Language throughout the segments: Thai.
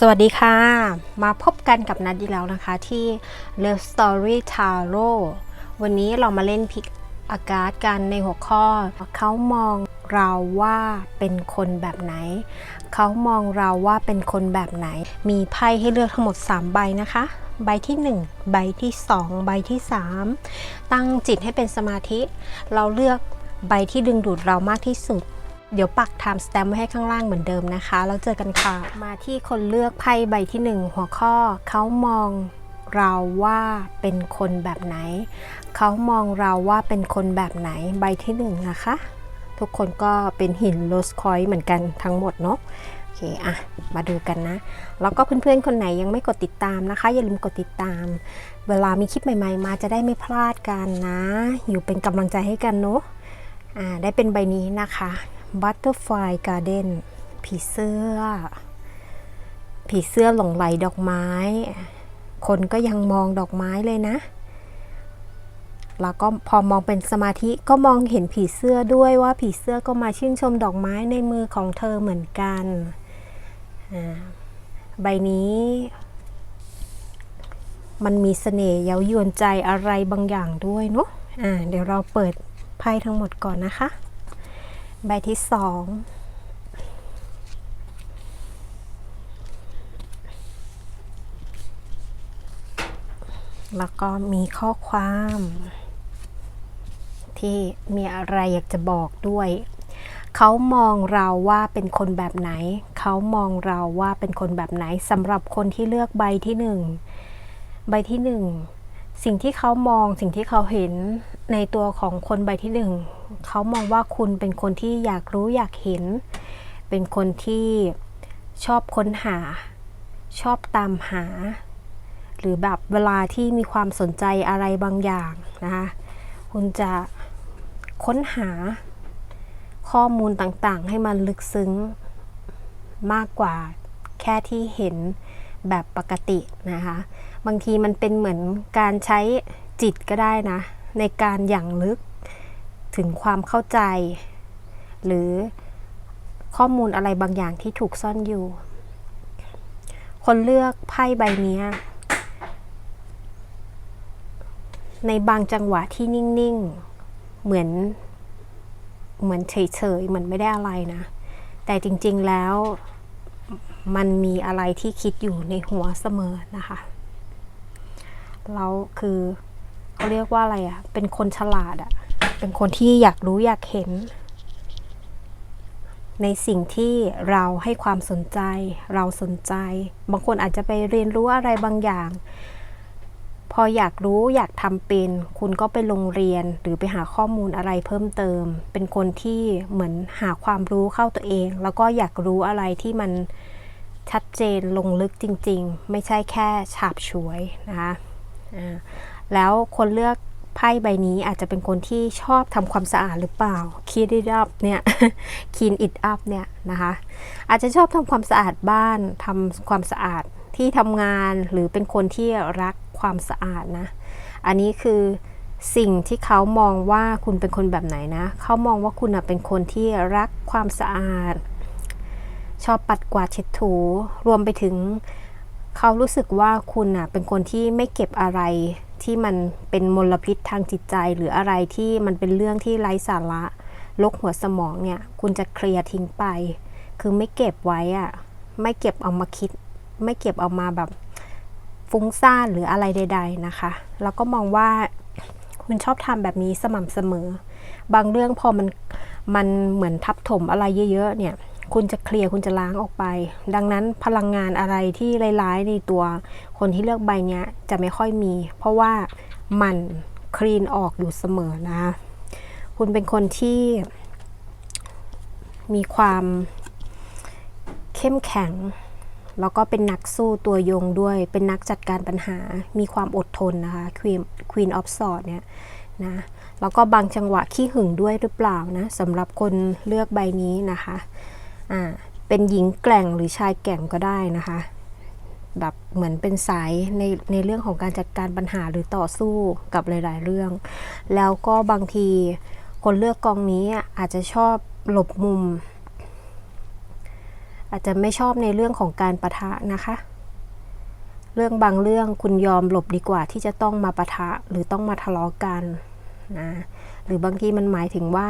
สวัสดีค่ะ มาพบกันกับนัดอีกแล้วนะคะที่ Love Story Tarot วันนี้เรามาเล่นพิกอากาศกันในหัวข้อ เขามองเราว่าเป็นคนแบบไหน เขามองเราว่าเป็นคนแบบไหน มีไพ่ให้เลือกทั้งหมด 3 ใบนะคะ ใบที่ 1 ใบที่ 2 ใบที่ 3 ตั้งจิตให้เป็นสมาธิ เราเลือกใบที่ดึงดูดเรามากที่สุด เดี๋ยวปัก time stamp ไว้ให้ข้างล่างเหมือนเดิมนะคะ แล้วเจอกันค่ะ มาที่คนเลือกไพ่ใบที่ 1 หัวข้อ เขามองเราว่าเป็นคนแบบไหน เขามองเราว่าเป็นคนแบบไหนใบที่1นะคะ ทุกคนก็เป็นหินโรสคอยเหมือนกันทั้งหมดเนาะโอเคอะมาดูกันนะ แล้วก็เพื่อนๆ คนไหนยังไม่กดติดตามนะคะ อย่าลืมกดติดตาม เวลามีคลิปใหม่ๆ มาจะได้ไม่พลาดกันนะ อยู่เป็นกำลังใจให้กันเนาะอ่าได้เป็นใบนี้นะคะ Butterfly Garden ผีเสื้อ ผีเสื้อหลงไหลดอกไม้ คนก็ยังมองดอกไม้เลยนะ แล้วก็พอมองเป็นสมาธิก็มองเห็นผีเสื้อด้วยว่าผีเสื้อก็มาชื่นชมดอกไม้ในมือของเธอเหมือนกันอ่าใบนี้ มันมีเสน่ห์เย้ายวนใจอะไรบางอย่างด้วยเนาะอ่าเดี๋ยวเราเปิดไพ่ทั้งหมดก่อนนะคะ ใบที่สองแล้วก็มีข้อความ ที่มีอะไรอยากจะบอกด้วย เขามองเราว่าเป็นคนแบบไหน เขามองเราว่าเป็นคนแบบไหนสำหรับคนที่เลือกใบที่หนึ่งใบที่หนึ่งสิ่งที่เขามองสิ่งที่เขาเห็นในตัวของคนใบที่หนึ่ง เขามองว่าคุณเป็นคนที่อยากรู้อยากเห็น เป็นคนที่ชอบค้นหา ชอบตามหา หรือแบบเวลาที่มีความสนใจอะไรบางอย่างนะคะคุณจะค้นหาข้อมูลต่างๆ ให้มันลึกซึ้งมากกว่าแค่ที่เห็นแบบปกตินะคะ บางทีมันเป็นเหมือนการใช้จิตก็ได้นะ ในการอย่างลึก ถึงความเข้าใจ หรือข้อมูลอะไรบางอย่างที่ถูกซ่อนอยู่ คนเลือกไพ่ใบนี้ในบางจังหวะที่นิ่ง ๆ เหมือน เหมือนเฉย ๆ เหมือนไม่ได้อะไรนะ แต่จริง ๆ แล้วมันมีอะไรที่คิดอยู่ในหัวเสมอนะคะแล้วคือเขาเรียกว่าอะไรอะ่ะ เป็นคนฉลาดอะ่ะ เป็นคนที่อยากรู้อยากเห็น ในสิ่งที่เราให้ความสนใจ เราสนใจ บางคนอาจจะไปเรียนรู้อะไรบางอย่าง พออยากรู้อยากทำเป็น คุณก็ไปโรงเรียนหรือไปหาข้อมูลอะไรเพิ่มเติม เป็นคนที่เหมือนหาความรู้เข้าตัวเอง แล้วก็อยากรู้อะไรที่มันชัดเจนลงลึกจริง ๆ ไม่ใช่แค่ฉาบฉวยนะคะอ่าแล้วคนเลือก ไพ่ใบนี้อาจจะเป็นคนที่ชอบทำความสะอาดหรือเปล่า clean it up เนี่ย clean it up เนี่ยนะคะอาจจะชอบทำความสะอาดบ้านทำความสะอาดที่ทำงานหรือเป็นคนที่รักความสะอาดนะ อันนี้คือสิ่งที่เขามองว่าคุณเป็นคนแบบไหนนะ เขามองว่าคุณเป็นคนที่รักความสะอาด ชอบปัดกวาดเช็ดถู รวมไปถึงเขารู้สึกว่าคุณเป็นคนที่ไม่เก็บอะไร ที่มันเป็นมลพิษทางจิตใจ หรืออะไรที่มันเป็นเรื่องที่ไร้สาระลกหัวสมองเนี่ย คุณจะเคลียร์ทิ้งไป คือไม่เก็บไว้อะไม่เก็บเอามาคิด ไม่เก็บเอามาแบบฟุ้งซ่านหรืออะไรใด ๆนะคะ แล้วก็มองว่าคุณชอบทำแบบนี้สม่ำเสมอ บางเรื่องพอมันมันเหมือนทับถมอะไรเยอะ ๆ เนี่ย คุณจะเคลียร์คุณจะล้างออกไป ดังนั้นพลังงานอะไรที่ร้ายๆในตัวคนที่เลือกใบเนี้ยจะไม่ค่อยมี เพราะว่ามันคลีนออกอยู่เสมอนะ คุณเป็นคนที่มีความเข้มแข็ง แล้วก็เป็นนักสู้ตัวยงด้วย เป็นนักจัดการปัญหา มีความอดทนนะคะ Queen Queen of Swords เนี่ยนะแล้วก็บางจังหวะขี้หึงด้วยหรือเปล่านะสำหรับคนเลือกใบนี้นะคะ อ่าเป็นหญิงแกร่งหรือชายแกร่งก็ได้นะคะแบบเหมือนเป็นสายในในเรื่องของการจัดการปัญหาหรือต่อสู้กับหลาย ๆ เรื่อง แล้วก็บางทีคนเลือกกองนี้อาจจะชอบหลบมุม อาจจะไม่ชอบในเรื่องของการประทะนะคะ เรื่องบางเรื่องคุณยอมหลบดีกว่าที่จะต้องมาปะทะหรือต้องมาทะเลาะกันนะหรือบางทีมันหมายถึงว่า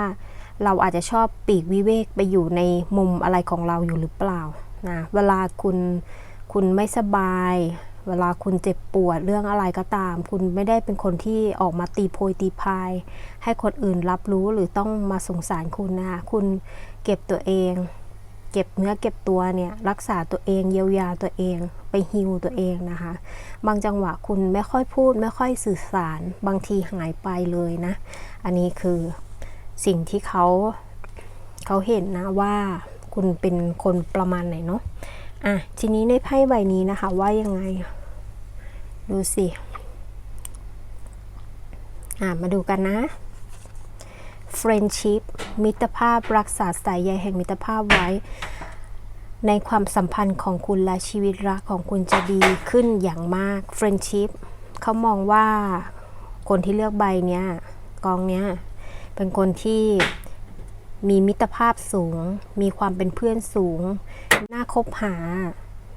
เราอาจจะชอบปีกวิเวกไปอยู่ในมุมอะไรของเราอยู่หรือเปล่านะเวลาคุณคุณไม่สบาย เวลาคุณเจ็บปวดเรื่องอะไรก็ตาม คุณไม่ได้เป็นคนที่ออกมาตีโพยตีพาย ให้คนอื่นรับรู้หรือต้องมาสงสารคุณนะคะคุณเก็บตัวเองเก็บเนื้อเก็บตัวเนี่ยรักษาตัวเองเยียวยาตัวเองไปฮิวตัวเองนะคะ บางจังหวะคุณไม่ค่อยพูด ไม่ค่อยสื่อสาร บางทีหายไปเลยนะ อันนี้คือ สิ่งที่เขาเขาเห็นนะว่าคุณเป็นคนประมาณไหนเนาะอะทีนี้ในไพ่ใบนี้นะคะว่ายังไง ดูสิอะมาดูกันนะ friendship มิตรภาพรักษาสายใยแห่งมิตรภาพไว้ ในความสัมพันธ์ของคุณและชีวิตรักของคุณจะดีขึ้นอย่างมาก friendship เขามองว่าคนที่เลือกใบเนี้ยกองเนี้ย เป็นคนที่มีมิตรภาพสูง มีความเป็นเพื่อนสูง น่าคบหา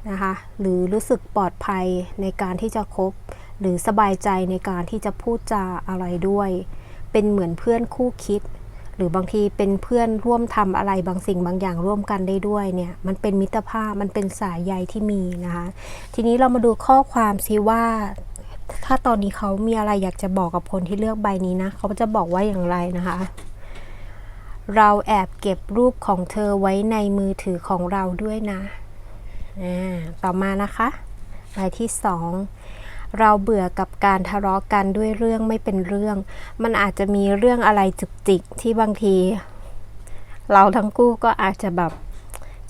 นะคะ หรือรู้สึกปลอดภัยในการที่จะคบ หรือสบายใจในการที่จะพูดจาอะไรด้วย เป็นเหมือนเพื่อนคู่คิด หรือบางทีเป็นเพื่อนร่วมทำอะไรบางสิ่งบางอย่างร่วมกันได้ด้วยเนี่ย มันเป็นมิตรภาพ มันเป็นสายใยที่มีนะคะ ทีนี้เรามาดูข้อความซิว่า ถ้าตอนนี้เขามีอะไรอยากจะบอกกับคนที่เลือกใบนี้นะ เขาจะบอกว่าอย่างไรนะคะ เราแอบเก็บรูปของเธอไว้ในมือถือของเราด้วยนะ ต่อมานะคะใบที่สองเราเบื่อกับการทะเลาะกันด้วยเรื่องไม่เป็นเรื่อง มันอาจจะมีเรื่องอะไรจุกจิกที่บางที เราทั้งคู่ก็อาจจะแบบ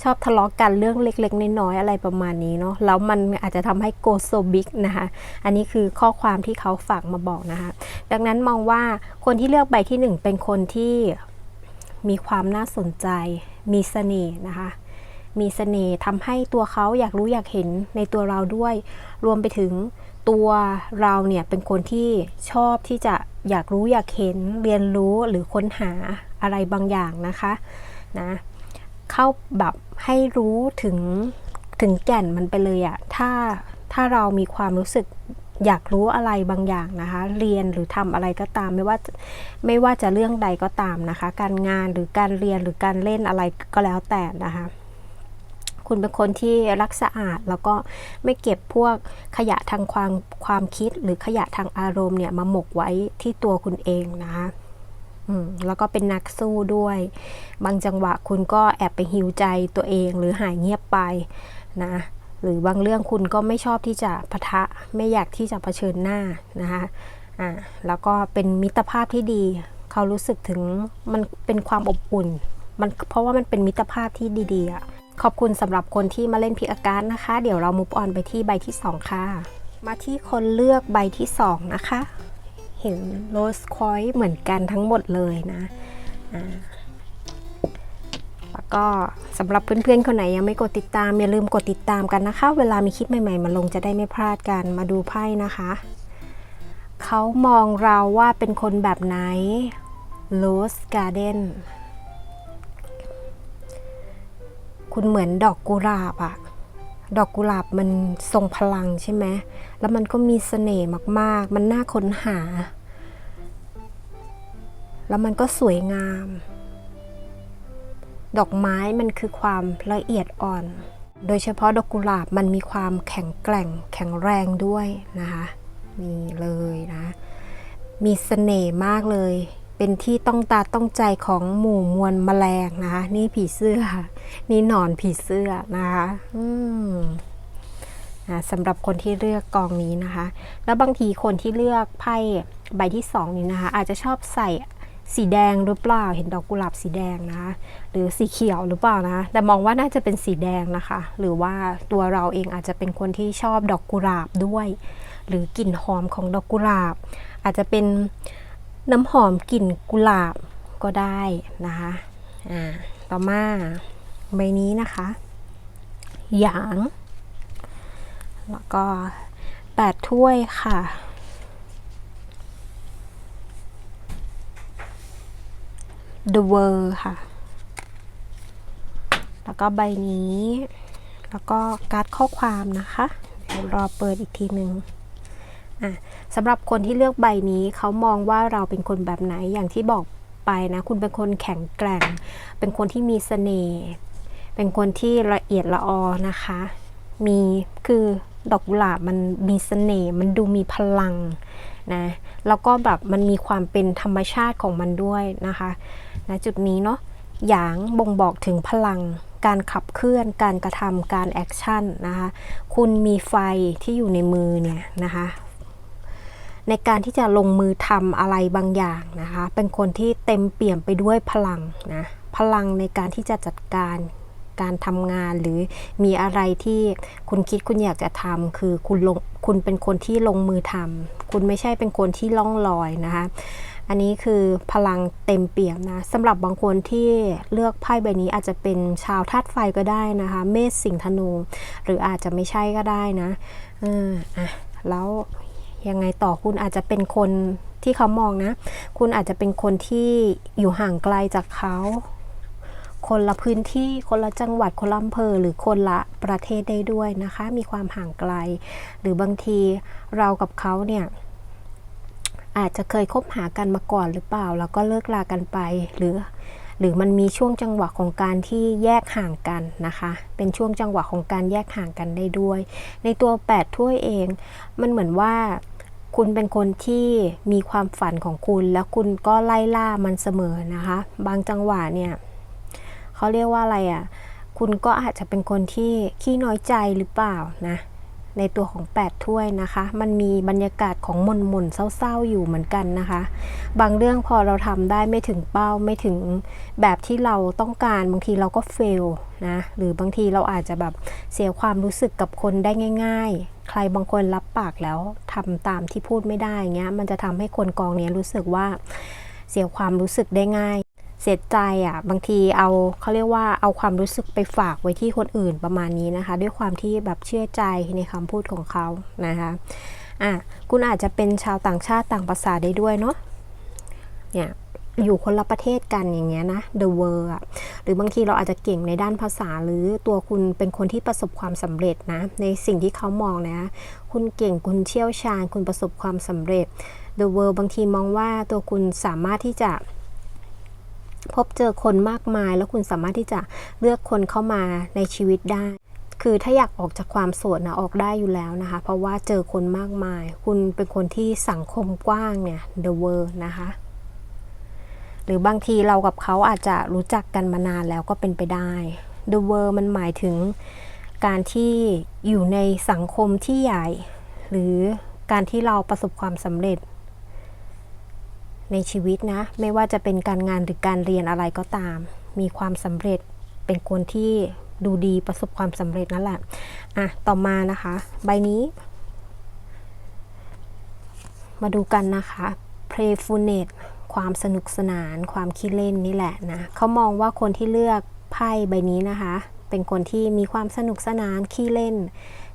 ชอบทะเลาะกันเรื่องเล็กๆ น้อยๆอะไรประมาณนี้เนาะแล้วมันอาจจะทำให้โกโซบิกนะคะ อันนี้คือข้อความที่เขาฝากมาบอกนะคะ ดังนั้นมองว่าคนที่เลือกใบที่หนึ่งเป็นคนที่มีความน่าสนใจ มีเสน่ห์นะคะ มีเสน่ห์ทำให้ตัวเขาอยากรู้อยากเห็นในตัวเราด้วย รวมไปถึงตัวเราเนี่ยเป็นคนที่ชอบที่จะอยากรู้อยากเห็นเรียนรู้หรือค้นหาอะไรบางอย่างนะคะนะ เข้าแบบให้รู้ถึงถึงแก่นมันไปเลยอะถ้าถ้าเรามีความรู้สึกอยากรู้อะไรบางอย่างนะคะ เรียนหรือทำอะไรก็ตาม ไม่ว่าไม่ว่าจะเรื่องใดก็ตามนะคะ การงานหรือการเรียนหรือการเล่นอะไรก็แล้วแต่นะคะ คุณเป็นคนที่รักสะอาดแล้วก็ไม่เก็บพวกขยะทางความความคิดหรือขยะทางอารมณ์เนี่ยมาหมกไว้ที่ตัวคุณเองนะคะ แล้วก็เป็นนักสู้ด้วย บางจังหวะคุณก็แอบไปหิวใจตัวเองหรือหายเงียบไปนะหรือบางเรื่องคุณก็ไม่ชอบที่จะปะทะไม่อยากที่จะเผชิญหน้านะคะอ่าแล้วก็เป็นมิตรภาพที่ดี เขารู้สึกถึงมันเป็นความอบอุ่นมันเพราะว่ามันเป็นมิตรภาพที่ดีๆอะขอบคุณสำหรับคนที่มาเล่นพิกอาการนะคะ เดี๋ยวเรามุฟออนไปที่ใบที่ 2 ค่ะ มาที่คนเลือกใบที่ 2 นะคะ ห็นโรสคอยเหมือนกันทั้งหมดเลยนะแล้วก็สำหรับเพื่อนๆคนไหนยังไม่กดติดตาม อย่าลืมกดติดตามกันนะคะ เวลามีคลิปใหม่ๆมาลงจะได้ไม่พลาดกันมาดูไพ่นะคะ เขามองเราว่าเป็นคนแบบไหน Rose Garden คุณเหมือนดอกกุหลาบอะดอกกุหลาบมันทรงพลังใช่ไหม แล้วมันก็มีเสน่ห์มาก ๆ มันน่าค้นหา แล้วมันก็สวยงาม ดอกไม้มันคือความละเอียดอ่อน โดยเฉพาะดอกกุหลาบมันมีความแข็งแกร่ง แข็งแรงด้วยนะคะนี่เลยนะ มีเสน่ห์มากเลย เป็นที่ต้องตาต้องใจของหมู่มวลแมลงนะคะนี่ผีเสื้อ นี่หนอนผีเสื้อนะคะอืมนะสำหรับคนที่เลือกกองนี้นะคะ แล้วบางทีคนที่เลือกไพ่ใบที่สองนี้นะคะ อาจจะชอบใส่ สีแดงหรือเปล่า เห็นดอกกุหลาบสีแดงนะ หรือสีเขียวหรือเปล่านะ แต่มองว่าน่าจะเป็นสีแดงนะคะ หรือว่าตัวเราเองอาจจะเป็นคนที่ชอบดอกกุหลาบด้วย หรือกลิ่นหอมของดอกกุหลาบ อาจจะเป็นน้ำหอมกลิ่นกุหลาบก็ได้นะคะอ่าต่อมาใบนี้นะคะหยาง แล้วก็แปดถ้วยค่ะ The World ค่ะ แล้วก็ใบนี้ แล้วก็การ์ดข้อความนะคะ เดี๋ยวรอเปิดอีกทีหนึ่งอะสำหรับคนที่เลือกใบนี้เขามองว่าเราเป็นคนแบบไหนอย่างที่บอกไปนะ คุณเป็นคนแข็งแกร่ง เป็นคนที่มีเสน่ห์เป็นคนที่ละเอียดละออนะคะ มีคือดอกกุหลาบมันมีเสน่ห์มันดูมีพลังนะแล้วก็แบบมันมีความเป็นธรรมชาติของมันด้วยนะคะ ณจุดนี้เนาะหยางบ่งบอกถึงพลัง การขับเคลื่อน การกระทำการแอคชั่นนะคะ คุณมีไฟที่อยู่ในมือเนี่ยนะคะ ในการที่จะลงมือทำอะไรบางอย่างนะคะ เป็นคนที่เต็มเปี่ยมไปด้วยพลังนะ พลังในการที่จะจัดการการทำงานหรือมีอะไรที่คุณคิดคุณอยากจะทำคือคุณลงคุณเป็นคนที่ลงมือทำคุณไม่ใช่เป็นคนที่ล่องลอยนะคะ อันนี้คือพลังเต็มเปี่ยมนะสำหรับบางคนที่เลือกไพ่ใบนี้อาจจะเป็นชาวธาตุไฟก็ได้นะคะ เมษสิงห์ธนู หรืออาจจะไม่ใช่ก็ได้นะเอออะแล้วยังไงต่อคุณอาจจะเป็นคนที่เขามองนะ คุณอาจจะเป็นคนที่อยู่ห่างไกลจากเขา คนละพื้นที่คนละจังหวัดคนละอำเภอหรือคนละประเทศได้ด้วยนะคะ มีความห่างไกล หรือบางทีเรากับเขาเนี่ย อาจจะเคยคบหากันมาก่อนหรือเปล่า แล้วก็เลิกลากันไป หรือ หรือมันมีช่วงจังหวะของการที่แยกห่างกันนะคะ เป็นช่วงจังหวะของการแยกห่างกันได้ด้วย ในตัว 8 ถ้วยเอง มันเหมือนว่าคุณเป็นคนที่มีความฝันของคุณ แล้วคุณก็ไล่ล่ามันเสมอนะคะ บางจังหวะเนี่ยเขาเรียกว่าอะไรอะ่ะ คุณก็อาจจะเป็นคนที่ขี้น้อยใจหรือเปล่านะ ในตัวของ 8 ถ้วยนะคะ มันมีบรรยากาศของมนมนเศร้าๆอยู่เหมือนกันนะคะ บางเรื่องพอเราทำได้ไม่ถึงเป้าไม่ถึงแบบที่เราต้องการบางทีเราก็เฟลนะหรือบางทีเราอาจจะแบบเสียความรู้สึกกับคนได้ง่าย ๆ ใครบางคนรับปากแล้วทำตามที่พูดไม่ได้เงี้ยมันจะทำให้คนกองเนี้ยรู้สึกว่าเสียความรู้สึกได้ง่าย เสียใจอะบางทีเอาเขาเรียกว่าเอาความรู้สึกไปฝากไว้ที่คนอื่นประมาณนี้นะคะ ด้วยความที่แบบเชื่อใจในคำพูดของเขานะคะอะคุณอาจจะเป็นชาวต่างชาติต่างภาษาได้ด้วยเนาะเนี่ยอยู่คนละประเทศกันอย่างเงี้ยนะ the world หรือบางทีเราอาจจะเก่งในด้านภาษาหรือตัวคุณเป็นคนที่ประสบความสำเร็จนะ ในสิ่งที่เขามองนะ คุณเก่งคุณเชี่ยวชาญ คุณประสบความสำเร็จ the world บางทีมองว่าตัวคุณสามารถที่จะ พบเจอคนมากมาย แล้วคุณสามารถที่จะเลือกคนเข้ามาในชีวิตได้ คือถ้าอยากออกจากความโสดนะออกได้อยู่แล้วนะคะ เพราะว่าเจอคนมากมาย คุณเป็นคนที่สังคมกว้างเนี่ย the world นะคะ หรือบางทีเรากับเขาอาจจะรู้จักกันมานานแล้วก็เป็นไปได้ the world มันหมายถึงการที่อยู่ในสังคมที่ใหญ่ หรือการที่เราประสบความสำเร็จ ในชีวิตนะ ไม่ว่าจะเป็นการงานหรือการเรียนอะไรก็ตาม มีความสำเร็จเป็นคนที่ดูดีประสบความสำเร็จนั่นแหละอะต่อมานะคะ ใบนี้ มาดูกันนะคะ playfulness ความสนุกสนาน ความขี้เล่นนี่แหละนะเขามองว่าคนที่เลือกไพ่ใบนี้นะคะ เป็นคนที่มีความสนุกสนานขี้เล่น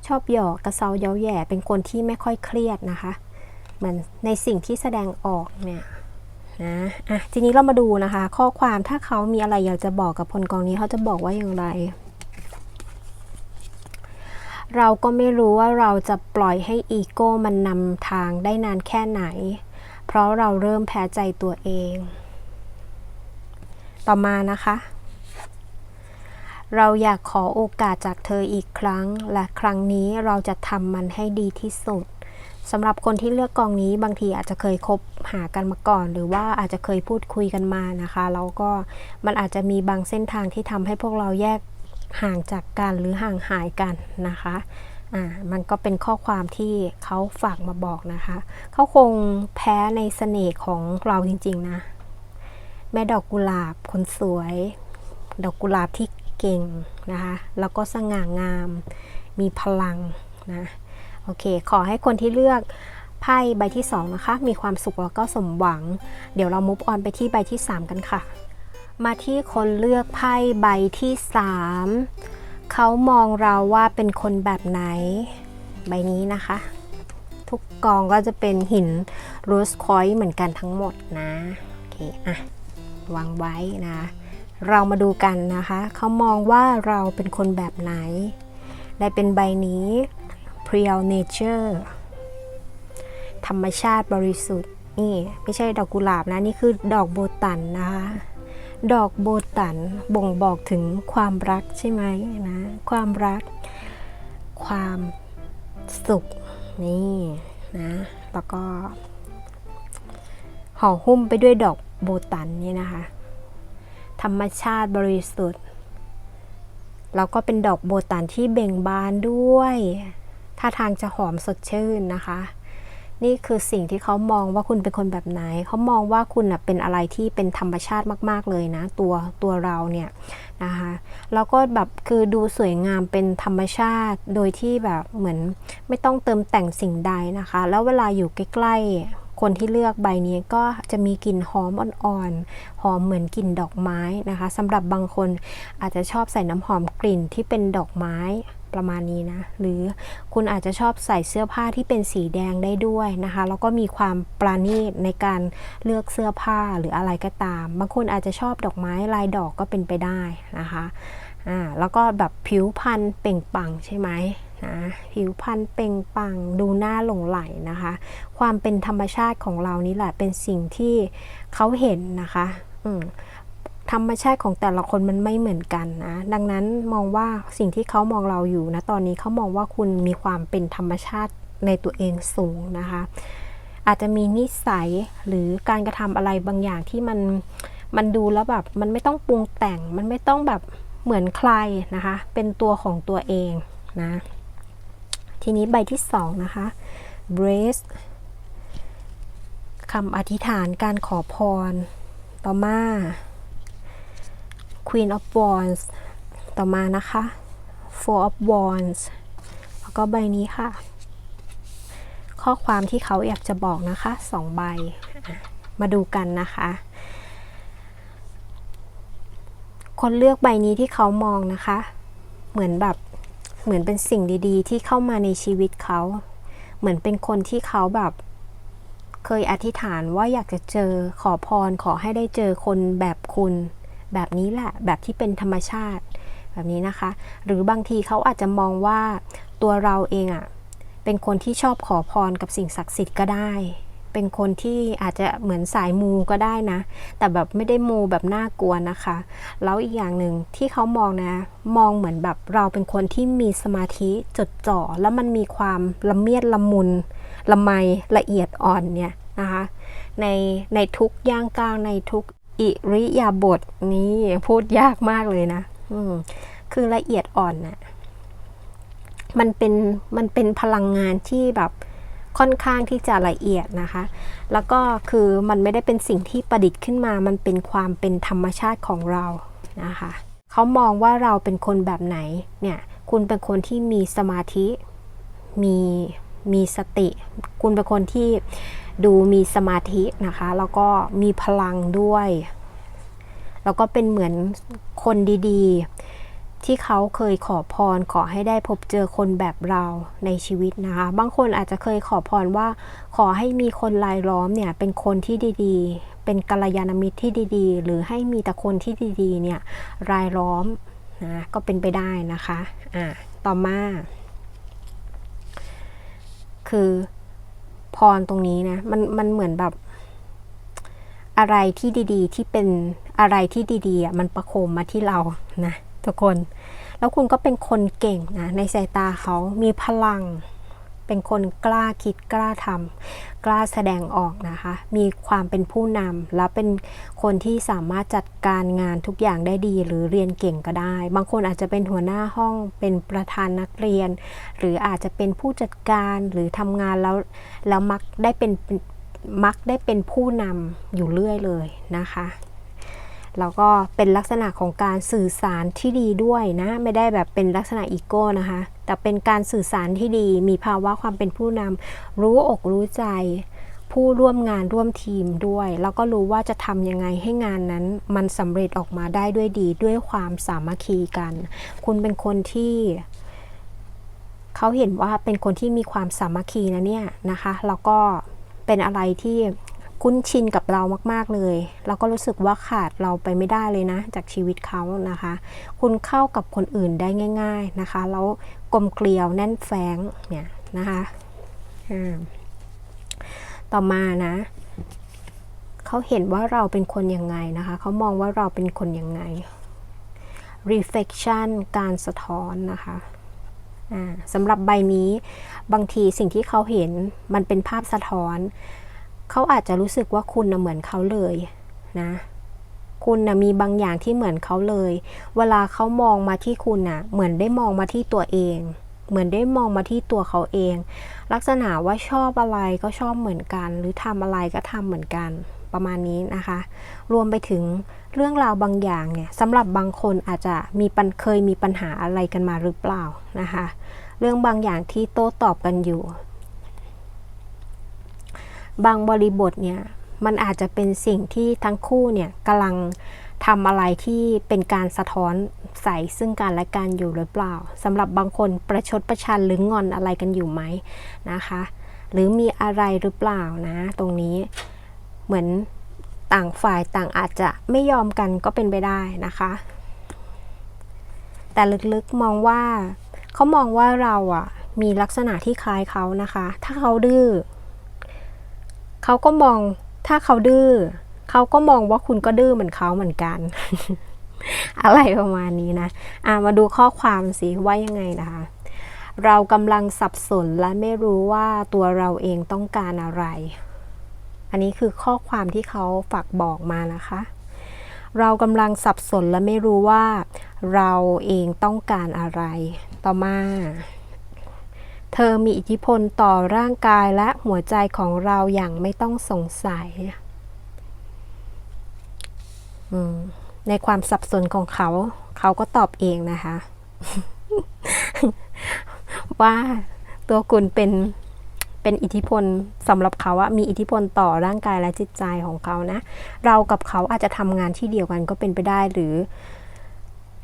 ชอบหยอกกระเซาเย้าแย่ เป็นคนที่ไม่ค่อยเครียดนะคะเหมือนในสิ่งที่แสดงออกเนี่ย นะอะทีนี้เรามาดูนะคะ ข้อความถ้าเขามีอะไรอยากจะบอกกับคนกองนี้เขาจะบอกว่าอย่างไร เราก็ไม่รู้ว่าเราจะปล่อยให้อีโก้มันนำทางได้นานแค่ไหน เพราะเราเริ่มแพ้ใจตัวเอง ต่อมานะคะ เราอยากขอโอกาสจากเธออีกครั้ง และครั้งนี้เราจะทำมันให้ดีที่สุด สำหรับคนที่เลือกกองนี้บางทีอาจจะเคยคบหากันมาก่อน หรือว่าอาจจะเคยพูดคุยกันมานะคะแล้วก็มันอาจจะมีบางเส้นทางที่ทำให้พวกเราแยกห่างจากกันหรือห่างหายกันนะคะอ่ามันก็เป็นข้อความที่เขาฝากมาบอกนะคะเขาคงแพ้ในเสน่ห์ของเราจริงๆนะแม่ดอกกุหลาบคนสวย ดอกกุหลาบที่เก่งนะคะแล้วก็สง่างามมีพลังนะ โอเค ขอให้คนที่เลือกไพ่ใบที่ 2 นะคะ มีความสุขแล้วก็สมหวัง เดี๋ยวเรามุฟออนไปที่ใบที่ 3 กันค่ะ มาที่คนเลือกไพ่ใบที่ 3 เขามองเราว่าเป็นคนแบบไหน ใบนี้นะคะ ทุกกองก็จะเป็นหินโรสคอยเหมือนกันทั้งหมดนะโอเคอะวางไว้นะ เรามาดูกันนะคะ เขามองว่าเราเป็นคนแบบไหน ได้เป็นใบนี้ Pure Nature ธรรมชาติบริสุทธิ์ นี่ไม่ใช่ดอกกุหลาบนะ นี่คือดอกโบตันนะคะ ดอกโบตันบ่งบอกถึงความรักใช่ไหมนะ ความรัก ความสุข นี่นะ แล้วก็ห่อหุ้มไปด้วยดอกโบตันนี่นะคะ ธรรมชาติบริสุทธิ์แล้วก็เป็นดอกโบตันที่เบ่งบานด้วย ท่าทางจะหอมสดชื่นนะคะ นี่คือสิ่งที่เขามองว่าคุณเป็นคนแบบไหน เขามองว่าคุณนะเป็นอะไรที่เป็นธรรมชาติมาก ๆ เลยนะ ตัวตัวเราเนี่ยนะคะแล้วก็แบบคือดูสวยงามเป็นธรรมชาติโดยที่แบบเหมือนไม่ต้องเติมแต่งสิ่งใดนะคะ แล้วเวลาอยู่ใกล้ๆ คนที่เลือกใบนี้ก็จะมีกลิ่นหอมอ่อนๆ หอมเหมือนกลิ่นดอกไม้นะคะสำหรับบางคนอาจจะชอบใส่น้ำหอมกลิ่นที่เป็นดอกไม้ ประมาณนี้นะ หรือคุณอาจจะชอบใส่เสื้อผ้าที่เป็นสีแดงได้ด้วยนะคะ แล้วก็มีความปราณีตในการเลือกเสื้อผ้าหรืออะไรก็ตาม บางคนอาจจะชอบดอกไม้ลายดอกก็เป็นไปได้นะคะอ่าแล้วก็แบบผิวพรรณเปล่งปังใช่ไหมนะผิวพรรณเปล่งปังดูหน้าหลงไหลนะคะ ความเป็นธรรมชาติของเรานี่แหละเป็นสิ่งที่เขาเห็นนะคะอืม ธรรมชาติของแต่ละคนมันไม่เหมือนกันนะ ดังนั้นมองว่าสิ่งที่เขามองเราอยู่นะตอนนี้เขามองว่าคุณมีความเป็นธรรมชาติในตัวเองสูงนะคะ อาจจะมีนิสัยหรือการกระทำอะไรบางอย่างที่มันมันดูแล้วแบบมันไม่ต้องปรุงแต่งมันไม่ต้องแบบเหมือนใครนะคะ เป็นตัวของตัวเองนะ ทีนี้ใบที่สองนะคะ brace คำอธิษฐานการขอพร ต่อมา Queen of Wands ต่อมานะคะ Four of Wands แล้วก็ใบนี้ค่ะ ข้อความที่เขาอยากจะบอกนะคะสองใบ มาดูกันนะคะ คนเลือกใบนี้ที่เขามองนะคะ เหมือนแบบเหมือนเป็นสิ่งดีๆ ที่เข้ามาในชีวิตเขา เหมือนเป็นคนที่เขาแบบเคยอธิษฐานว่าอยากจะเจอขอพรขอให้ได้เจอคนแบบคุณ แบบนี้แหละแบบที่เป็นธรรมชาติแบบนี้นะคะ หรือบางทีเขาอาจจะมองว่าตัวเราเองอะ่ะเป็นคนที่ชอบขอพรกับสิ่งศักดิ์สิทธิ์ก็ได้ เป็นคนที่อาจจะเหมือนสายมูก็ได้นะ แต่แบบไม่ได้มูแบบน่ากลัวนะคะ แล้วอีกอย่างหนึ่งที่เขามองนะ มองเหมือนแบบเราเป็นคนที่มีสมาธิจดจ่อ แล้วมันมีความละเมียดละมุน ละไมละเอียดอ่อนเนี่ยนะคะ ในในทุกย่างก้าวในทุก อิริยาบถนี้พูดยากมากเลยนะ อืมคือละเอียดอ่อนน่ะมันเป็นมันเป็นพลังงานที่แบบค่อนข้างที่จะละเอียดนะคะ แล้วก็คือมันไม่ได้เป็นสิ่งที่ประดิษฐ์ขึ้นมา มันเป็นความเป็นธรรมชาติของเรานะคะ เขามองว่าเราเป็นคนแบบไหน เนี่ย คุณเป็นคนที่มีสมาธิ มี มีสติ คุณเป็นคนที่ ดูมีสมาธินะคะ แล้วก็มีพลังด้วย แล้วก็เป็นเหมือนคนดีๆ ที่เขาเคยขอพรขอให้ได้พบเจอคนแบบเราในชีวิตนะคะ บางคนอาจจะเคยขอพรว่า ขอให้มีคนรายล้อมเนี่ยเป็นคนที่ดีๆ เป็นกัลยาณมิตรที่ดีๆ หรือให้มีแต่คนที่ดีๆเนี่ยรายล้อมนะก็เป็นไปได้นะคะอ่าต่อมา คือ พรตรงนี้นะ มันมันเหมือนแบบ อะไรที่ดีๆ ที่เป็นอะไรที่ดีๆอะมันประโคมมาที่เรานะทุกคน แล้วคุณก็เป็นคนเก่งนะในสายตาเขามีพลัง เป็นคนกล้าคิดกล้าทำกล้าแสดงออกนะคะ มีความเป็นผู้นำแล้วเป็นคนที่สามารถจัดการงานทุกอย่างได้ดี หรือเรียนเก่งก็ได้ บางคนอาจจะเป็นหัวหน้าห้องเป็นประธานนักเรียน หรืออาจจะเป็นผู้จัดการหรือทำงานแล้วแล้วมักได้เป็นมักได้เป็นผู้นำอยู่เรื่อยเลยนะคะ แล้วก็เป็นลักษณะของการสื่อสารที่ดีด้วยนะ ไม่ได้แบบเป็นลักษณะอีโก้นะคะ แต่เป็นการสื่อสารที่ดี มีภาวะความเป็นผู้นำรู้อกรู้ใจ ผู้ร่วมงานร่วมทีมด้วย แล้วก็รู้ว่าจะทำยังไงให้งานนั้น มันสำเร็จออกมาได้ด้วยดีด้วยความสามัคคีกัน คุณเป็นคนที่เขาเห็นว่าเป็นคนที่มีความสามัคคีนะเนี่ยนะคะ แล้วก็เป็นอะไรที่ คุ้นชินกับเรามากๆเลย เราก็รู้สึกว่าขาดเราไปไม่ได้เลยนะ จากชีวิตเขานะคะ คุณเข้ากับคนอื่นได้ง่าย ๆนะคะ แล้วกลมเกลียวแน่นแฟงเนี่ยนะคะอ่าต่อมานะเขาเห็นว่าเราเป็นคนยังไงนะคะเขามองว่าเราเป็นคนยังไง reflection การสะท้อนนะคะอ่าสำหรับใบนี้บางทีสิ่งที่เขาเห็นมันเป็นภาพสะท้อน เขาอาจจะรู้สึกว่าคุณนะเหมือนเขาเลยนะ คุณนะมีบางอย่างที่เหมือนเขาเลย เวลาเขามองมาที่คุณนะเหมือนได้มองมาที่ตัวเอง เหมือนได้มองมาที่ตัวเขาเอง ลักษณะว่าชอบอะไรก็ชอบเหมือนกัน หรือทำอะไรก็ทำเหมือนกันประมาณนี้นะคะ รวมไปถึงเรื่องราวบางอย่างเนี่ยสำหรับบางคนอาจจะมีปัญเคยมีปัญหาอะไรกันมาหรือเปล่านะคะ เรื่องบางอย่างที่โต้ตอบกันอยู่ บางบริบทเนี่ยมันอาจจะเป็นสิ่งที่ทั้งคู่เนี่ยกำลังทำอะไรที่เป็นการสะท้อนใส่ซึ่งกันและกันอยู่หรือเปล่าสำหรับบางคนประชดประชันหรืองอนอะไรกันอยู่ไหมนะคะ หรือมีอะไรหรือเปล่านะ ตรงนี้เหมือนต่างฝ่ายต่างอาจจะไม่ยอมกันก็เป็นไปได้นะคะ แต่ลึกๆมองว่าเขามองว่าเราอะมีลักษณะที่คล้ายเขานะคะ ถ้าเขาดื้อ เขาก็มองถ้าเขาดื้อเขาก็มองว่าคุณก็ดื้อเหมือนเขาเหมือนกัน อะไรประมาณนี้นะอะมาดูข้อความสิว่ายังไงนะคะ เรากำลังสับสนและไม่รู้ว่าตัวเราเองต้องการอะไร อันนี้คือข้อความที่เขาฝากบอกมานะคะ เรากำลังสับสนและไม่รู้ว่า เราเองต้องการอะไร ต่อมา เธอมีอิทธิพลต่อร่างกายและหัวใจของเราอย่างไม่ต้องสงสัยในความสับสนของเขา เขาก็ตอบเองนะคะ ว่าตัวคุณเป็นเป็นอิทธิพลสำหรับเขาอะมีอิทธิพลต่อร่างกายและจิตใจของเขานะ เรากับเขาอาจจะทำงานที่เดียวกันก็เป็นไปได้หรือ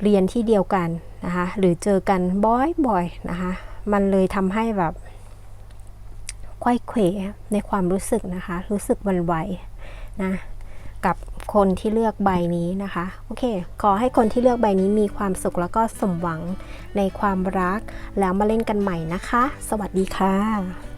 เรียนที่เดียวกันนะคะ หรือเจอกันบ่อยๆนะคะ มันเลยทำให้แบบควยเขวในความรู้สึกนะคะ รู้สึกวันไหวนะกับคนที่เลือกใบนี้นะคะ โอเค ขอให้คนที่เลือกใบนี้มีความสุขแล้วก็สมหวังในความรัก แล้วมาเล่นกันใหม่นะคะ สวัสดีค่ะ